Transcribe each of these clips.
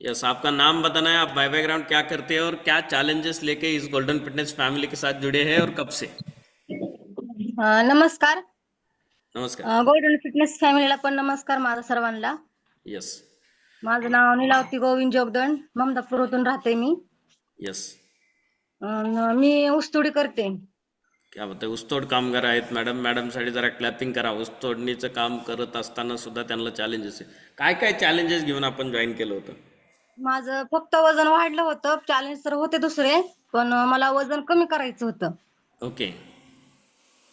Yes आपका नाम बताना है आप बाय बैकग्राउंड क्या करते हैं और क्या चैलेंजेस लेके इस गोल्डन फिटनेस फैमिली के साथ जुड़े हैं और कब से? नमस्कार। नमस्कार। गोल्डन फिटनेस फॅमिलीला पण नमस्कार माझा सर्वांना. यस माझं नाव निलावती गोविंद जोगदंड ममदापूरतून राहते मी. यस मी ऊसतोडी करते. क्या बोलते ऊसतोड कामगार आहेत मॅडम. मॅडमसाठी जरा क्लॅपिंग करा. ऊसतोडणीचं काम करत असताना सुद्धा त्यांना चॅलेंजेस आहे काय काय चॅलेंजेस घेऊन आपण जॉईन केलं होतं? माझं फक्त वजन वाढलं होतं. चॅलेंज तर होते दुसरे पण मला वजन कमी करायचं होतं. ओके.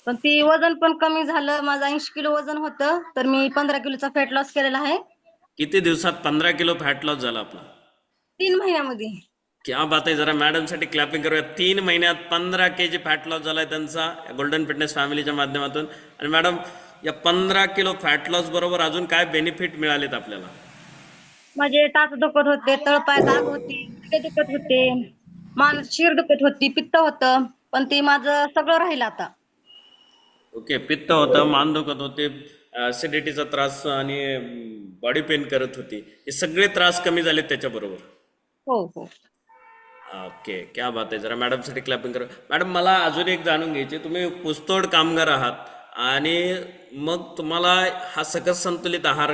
पण ती वजन पण कमी झालं. माझं ऐंशी किलो वजन होतं तर मी पंधरा किलोचा फॅट लॉस केलेला आहे. किती दिवसात पंधरा किलो फॅट लॉस झाला आपला? तीन महिन्यामध्ये. क्या बात आहे जरा मॅडमसाठी क्लॅपिंग करूया तीन महिन्यात पंधरा के जी फॅट लॉस झालाय त्यांचा गोल्डन फिटनेस फॅमिलीच्या माध्यमातून. आणि मॅडम या पंधरा किलो फॅट लॉस बरोबर अजून काय बेनिफिट मिळालेत आपल्याला? माझे टाच दुखत होते तळपाय दाग होती गुडघे दुखत होते मान शिर दुखत होती पित्त होतं पण ते माझं सगळं राहिलं आता. ओके पित्त होतं मान दुखत होते ऍसिडिटीचा त्रास आणि बॉडी पेन करत होती. हे सगळे त्रास कमी झालेत त्याच्याबरोबर. हो हो. ओके क्या बात आहे. जरा मॅडमसाठी क्लॅपिंग करा. मॅडम मला अजून एक जाणून घ्यायचे तुम्ही पुस्तोड कामगार आहात आणि मग तुम्हाला हा सकस संतुलित आहार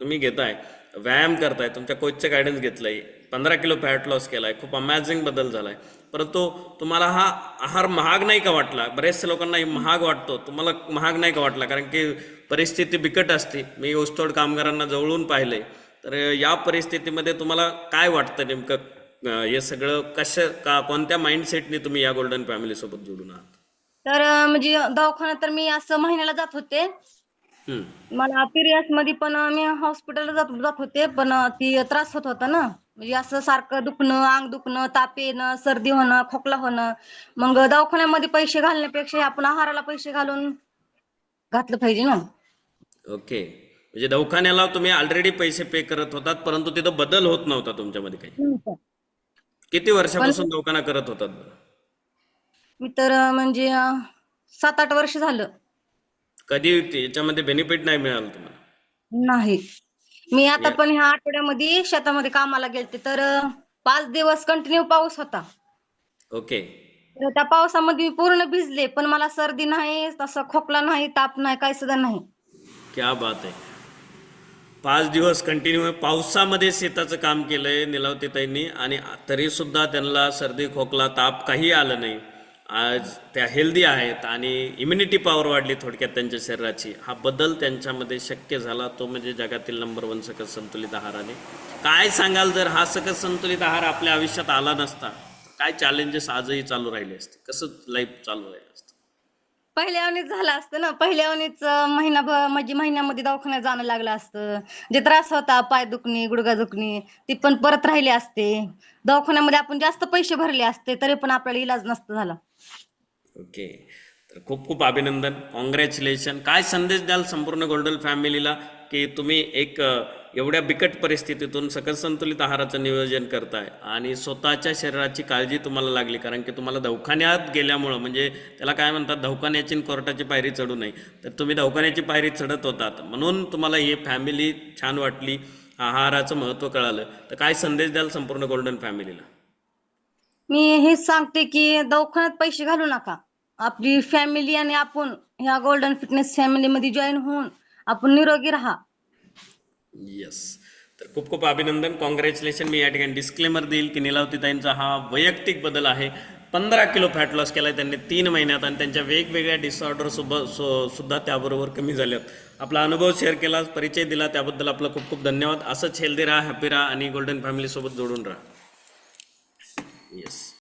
तुम्ही घेताय व्यायाम करताय तुमच्या कोचचं गायडन्स घेतलंय पंधरा किलो फॅट लॉस केलाय खूप अमॅझिंग बदल झालाय. परंतु तुम्हाला हा आहार महाग नाही का वाटला? बऱ्याचशा लोकांना महाग वाटतो. तुम्हाला महाग नाही का वाटला? कारण की परिस्थिती बिकट असते. मी ऊसतोड कामगारांना जवळून पाहिले तर या परिस्थितीमध्ये तुम्हाला काय वाटतं नेमकं? हे सगळं कसं का कोणत्या माइंडसेटने तुम्ही या गोल्डन फॅमिली सोबत जोडून आहात? तर अं, म्हणजे दवाखान्यात तर मी असं महिन्याला जात होते. हम्म, मला पिरियड्समध्ये पण अं, मी हॉस्पिटलला जात जात होते पण अं, ती त्रास होत होता ना. म्हणजे असं सारखं दुखणं अंग दुखणं ताप येणं सर्दी होणं खोकला होणं. मग दवाखान्यामध्ये पैसे घालण्यापेक्षा आपण आहाराला पैसे घालून घातलं पाहिजे ना. ओके म्हणजे दवाखान्याला तुम्ही ऑलरेडी पैसे पे करत होतात परंतु तिथं बदल होत नव्हता तुमच्यामध्ये काही. किती वर्षापासून दवाखाना करत होतात बरं? मी तर म्हणजे सात आठ वर्ष झालं. कधी याच्यामध्ये बेनिफिट नाही मिळालं तुम्हाला? नाही. मी आता पण ह्या आठवड्यामध्ये शेतामध्ये कामाला गेलते तर पाच दिवस कंटिन्यू पाऊस होता. ओके. तर त्या पावसामध्ये मी पूर्ण भिजले पण मला सर्दी नाही तसं खोकला नाही ताप नाही काही सुद्धा नाही. क्या बात आहे. पाच दिवस कंटिन्यू पावसामध्ये शेताचं काम केलंय निलावतीताईंनी आणि तरीसुद्धा त्यांना सर्दी खोकला ताप काही आलं नाही. आज त्या हेल्दी आहेत आणि इम्युनिटी पॉवर वाढली थोडक्यात त्यांच्या शरीराची. हा बदल त्यांच्यामध्ये शक्य झाला. तो म्हणजे जगातील नंबर वन सकस संतुलित आहाराने. काय सांगाल जर हा सकस संतुलित आहार आपल्या आयुष्यात आला नसता काय चॅलेंजेस आजही चालू राहिले असते? कसं लाईफ चालू राहिलं असतं? पहिल्या अवनीत झालं असतं ना. पहिल्यावानीच अं, महिनाभर म्हणजे महिन्यामध्ये दवाखान्यात जाणं लागलं असतं. जे त्रास होता पाय दुखणे गुडघा दुखणे ती पण परत राहिले असते. दवाखान्यामध्ये आपण जास्त पैसे भरले असते तरी पण आपल्याला इलाज नसता झाला. ओके. तर खूप खूप अभिनंदन. कॉंग्रॅच्युलेशन काय संदेश द्याल संपूर्ण गोल्डन फॅमिलीला की तुम्ही एक एवढ्या बिकट परिस्थितीतून सकस संतुलित आहाराचं नियोजन करताय आणि स्वतःच्या शरीराची काळजी तुम्हाला लागली कारण की तुम्हाला दवखान्यात गेल्यामुळं म्हणजे त्याला काय म्हणतात दवखान्याची कोर्टाची पायरी चढू नये. तर तुम्ही दवखान्याची पायरी चढत होतात. म्हणून तुम्हाला ही फॅमिली छान वाटली आहाराचं महत्त्व कळालं. तर काय संदेश द्याल संपूर्ण गोल्डन फॅमिलीला मी हेच सांगते की दवाखान्यात पैसे घालू नका. आपली फॅमिली आणि आपण ह्या गोल्डन फिटनेस फॅमिलीमध्ये जॉईन होऊन आपण निरोगी राहा. येस तर खूप खूप अभिनंदन. कॉंग्रॅच्युलेशन मी या ठिकाणी डिस्क्लेमर देईल की निलावतीताईंचा हा वैयक्तिक बदल आहे. पंधरा किलो फॅट लॉस केला आहे त्यांनी तीन महिन्यात आणि त्यांच्या वेगवेगळ्या डिसऑर्डर सुद्धा सुद्धा त्याबरोबर कमी झाल्यात. आपला अनुभव शेअर केला परिचय दिला त्याबद्दल आपलं खूप खूप धन्यवाद. असंच हेल्दी राहा हॅपी राहा आणि गोल्डन फॅमिलीसोबत जोडून राहा. येस